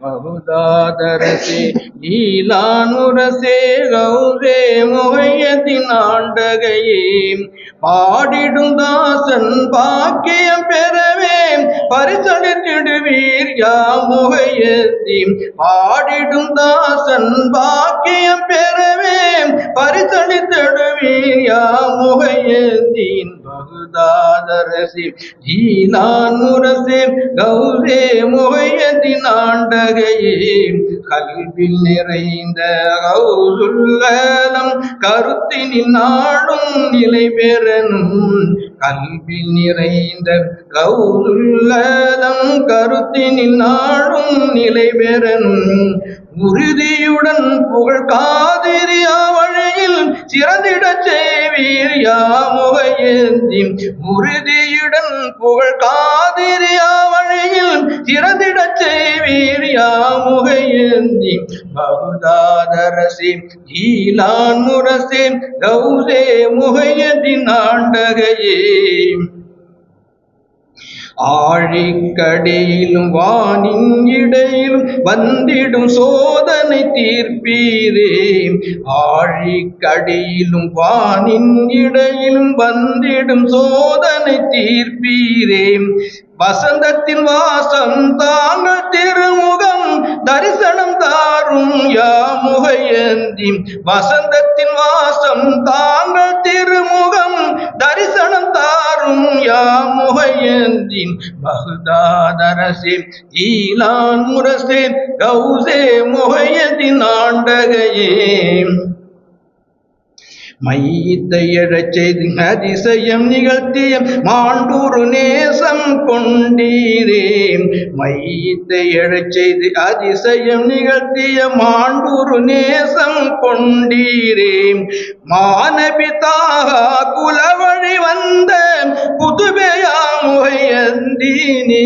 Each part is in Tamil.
பகுதாதரசே நீலானுரசே கௌரே முகையத்தின் ஆண்டகையே. பாடிடும் தாசன் பாக்கியம் பெறவே பரிசளித்திடுவீர் யா முகையத்தி. பாடிடும் தாசன் பாக்கியம் பெறவே பரிசளித்திடுவீர் யா முகையத்தின் பகுதாதரசி ஜீலான் முரசே கௌரே முகையத்தின் ஆண்டகையே கல்வில் நிறைந்த கௌசுல்லலம் கருத்தினில் நாடும் நிலை பெறனும் கல்வில் நிறைந்த கௌசுல்லலம் கருத்தினில் நாடும் நிலை பெறனும் உறுதியுடன் புகழ் வீர் யா உறுதியுடன் புகழ் காதிரியா வழியில் திறந்திடச் செய்வீர் யா பகுதாதரசி ஈலான் முரசே கௌசே முகையத்தின் ஆண்டகையே. ஆழிக்கடியிலும் வானின் இடையிலும் வந்திடும் சோதனை தீர்ப்பீரே. ஆழிக்கடியிலும் வானின் இடையிலும் வந்திடும் சோதனை தீர்ப்பீரே. வசந்தத்தின் வாசம் தாங்கள் திருமுகம் தரிசனம் தாரும் யாமுகையந்தி வசந்தத்தின் வாசம் தா முகையந்தின் பகுதாதரசே ஈலான் முரசே கௌசே முகையதின் ஆண்டகையே. மையத்தை எழச் செய்து அதிசயம் நிகழ்த்திய மாண்டூரு நேசம் கொண்டீரே. மையத்தை எழச் செய்து அதிசயம் நிகழ்த்திய மாண்டூரு நேசம் கொண்டீரே. மானபிதாக குலவழி வந்த புதுமையா முகையந்தீனே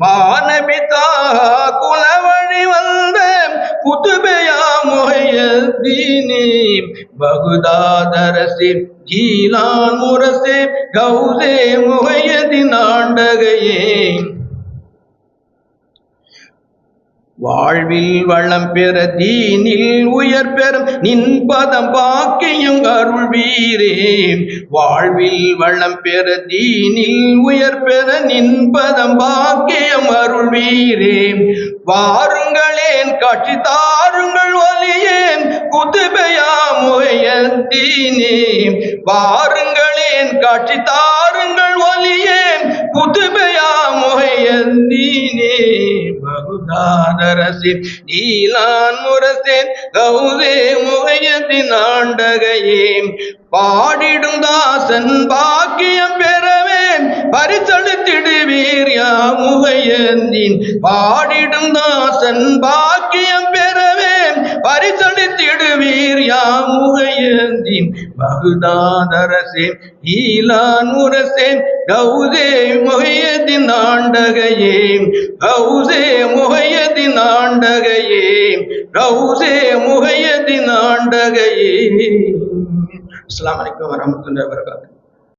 மானபிதாக குலவழி வந்த புதுமையா முகையந்தீனே பகுதாதரசி ஜீலான் முரசே கௌசே முகையதி ஆண்டகையே. வாழ்வில் வளம் பெற தீனில் உயர் பெறும் நின்பதம் பாக்கியும் அருள் வீரே வாழ்வில் வளம் பெற தீனில் உயர் பெற நின்பதம் பாக்கியம் அருள் வீரே வாருங்களேன் காட்சி தாருங்கள் ஒலியேன் குதுபையா முகையத்தீனே வாருங்களேன் காட்சி தாருங்கள் ஒலியேன் குதுபையா முகையந்தீனே பகுதாதரசி நீலான் முரசேன் கௌதே முகையத்தின் ஆண்டகையே பாடிடும் தாசன் பாக்கியம் பெறவேன். பரிசளித்திடுவீர் யா முகையந்தின். பாடிடும் தாசன் பாக்கியம் முகையந்தின் பகுதாதரசே ஈலான் கௌதே முகையத்தின் ஆண்டகையே கௌசே முகையத்தின் ஆண்டகையே கௌசே முகையத்தின் ஆண்டகையே அஸ்லாம் வலைக்கம் வரமத்துல்லாஹி வபரகாத்துஹு.